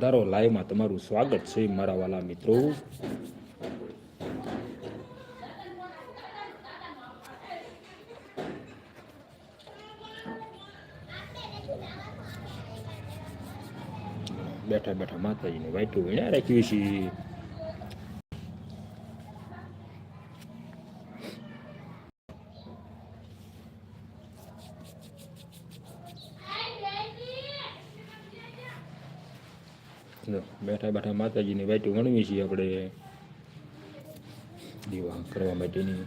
ધારો લાઈવમાં તમારું સ્વાગત છે મારા વાલા મિત્રો. બેઠા બેઠા માતાજીને વાઈટું વીણ્યા રાખ્યું છે. લો, બેઠા બેઠા માતાજીની વાઈટું ગણવી છીએ આપણે. દીવા કરવા માટેની.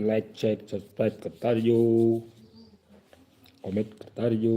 લાઈક શેર સબસ્ક્રાઈબ કરતા રહેજો કોમેન્ટ કરતા રહેજો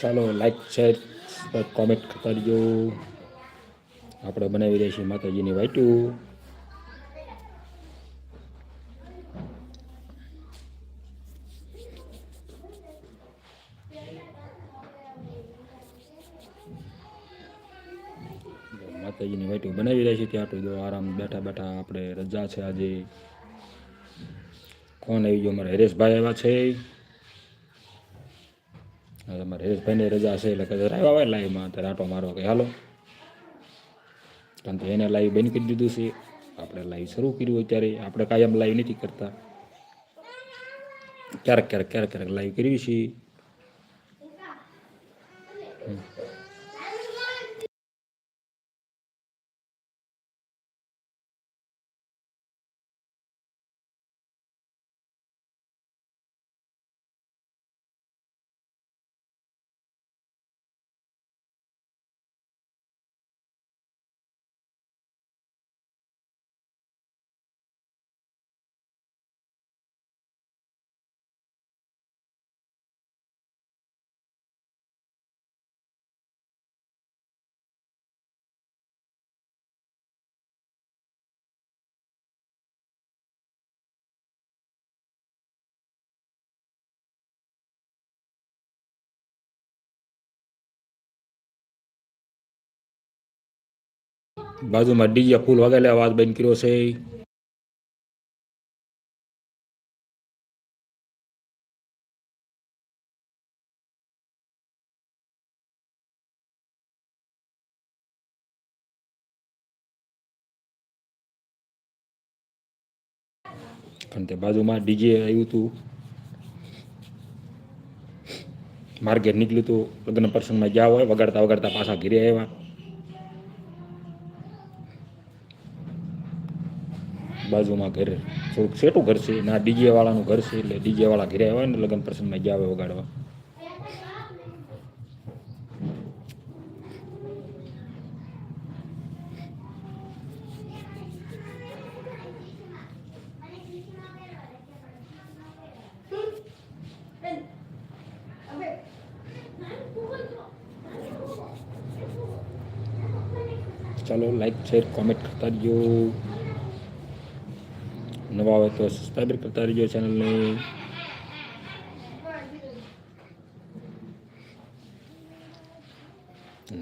ચાલો લાઈક શેર કોમેન્ટ કરજો. આપણે બનાવી રહ્યા છીએ માતાજીની વાઈટું માતાજીની વાઈટું બનાવી રહ્યા છીએ ત્યાં તો આરામ બેઠા બેઠા આપણે રજા છે આજે. કોણ આવી ગયો? અમારા હરેશભાઈ આવ્યા છે. હવે અમારે હરેશભાઈને રજા છે એટલે કદાચ આવ્યા હોય લાઈવમાં ત્યારે આટો મારો કે હાલો. કારણ કે એને લાઈવ બંધ કરી દીધું છે. આપણે લાઈવ શરૂ કર્યું હોય ત્યારે આપણે કાયમ લાઈવ નથી કરતા. ક્યારેક ક્યારેક ક્યારેક ક્યારેક લાઈવ કરવી છીએ. બાજુમાં ડીજે ફૂલ વગેરે અવાજ બંધ કર્યો છે અને તે બાજુમાં ડીજે આવ્યું હતું માર્કેટ નીકળ્યું હતું લગ્ન પ્રસંગમાં ગયા હોય, વગાડતા વગાડતા પાછા ઘીરે આવ્યા. બાજુમાં ઘરે. થોડુંક સેટું ઘર છે, ના ડીજે વાળાનું ઘર છે, એટલે ડીજે વાળા ઘરે આવ્યા ને લગ્ન પ્રસંગમાં ગયા આવે વગાડવા. ચાલો લાઈક શેર કોમેન્ટ કરતા રહીજો નવા હોય તો સબસ્ક્રાઈબ કરતા રહીજો ચેનલને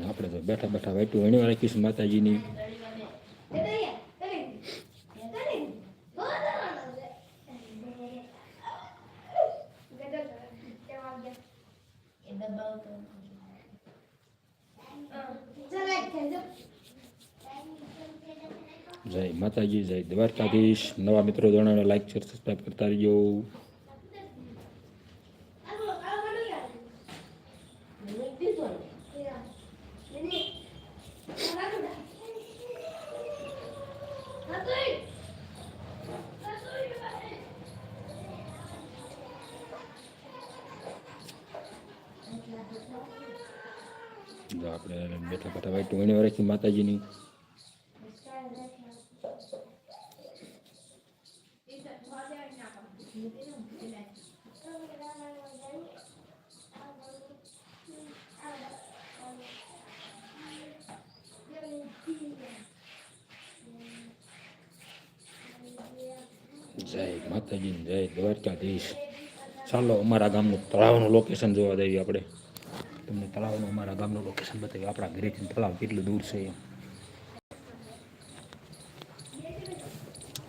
આપણે તો બેઠા બેઠા વાઈટું વણી રાખીશું માતાજીની. જય માતાજી, જય દ્વારકાધીશ. નવા મિત્રો જણાવે લાઈક શેર સબસ્ક્રાઈબ કરતા રહીજો. આપણે બેઠા બેઠા વાઈટ વણી વરસી માતાજીની જય માતાજી, જય દ્વારકાધીશ. ચાલો અમારા ગામનું તળાવનું લોકેશન જોવા દઈએ આપણે. તમને તળાવનું અમારા ગામનું લોકેશન બતાવ્યું આપણા ઘરેથી તળાવ કેટલું દૂર છે એમ.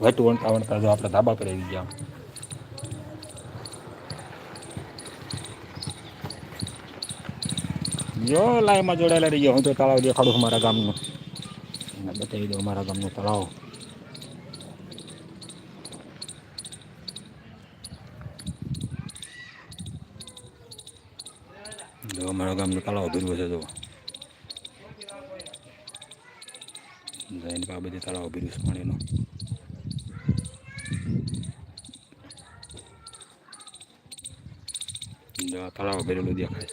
વહેતું વણતા વણતા જો આપણે ધાબા પર આવી ગયા. જો લાઈમાં જોડાયેલા રહી ગયો હું તો તળાવ દેખાડું અમારા ગામનું. એને બતાવી દઉં અમારા ગામનું તળાવ. જો, અમારા ગામનું તળાવ ભીરવું છે જો જઈને આ બધી તળાવ ભીર્યું છે, પાણીનું. જો તળાવ ભરેલું દેખાય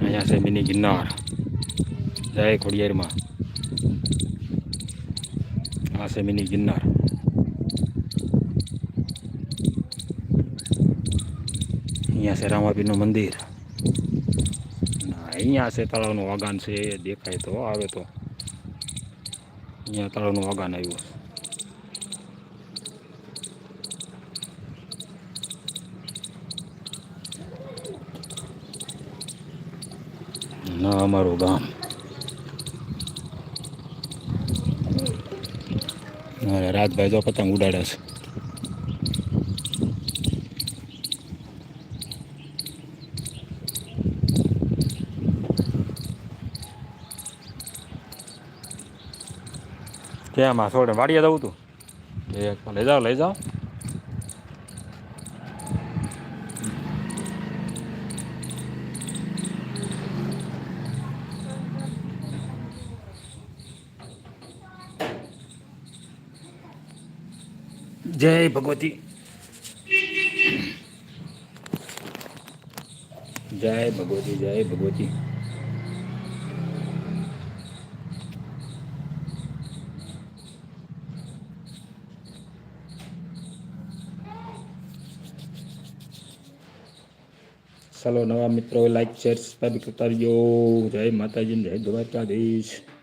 અહીંયા છે મિની ગિરનાર. જય ખોડિયારમાં. છે મિની ગિરનાર અહીંયા છે રામાપીરનું મંદિર અહીંયા છે તળાવનું વાગાન છે દેખાય તો આવે તો અહીંયા તળાવનું વાગાન આવ્યું ના અમારું ગામ અરે રાજભાઈ જો પતંગ ઉડાડે છે. કેમ આ છોડે? વાડીએ જવું તું? એક લઈ જાઓ લઈ જાઓ. જય ભગવતી. જય ભગવતી જય ભગવતી. ચાલો નવા મિત્રો લાઈક શેર સબસ્ક્રાઈબ કરતા રહીજો. જય માતાજી જય દ્વારકાધીશ.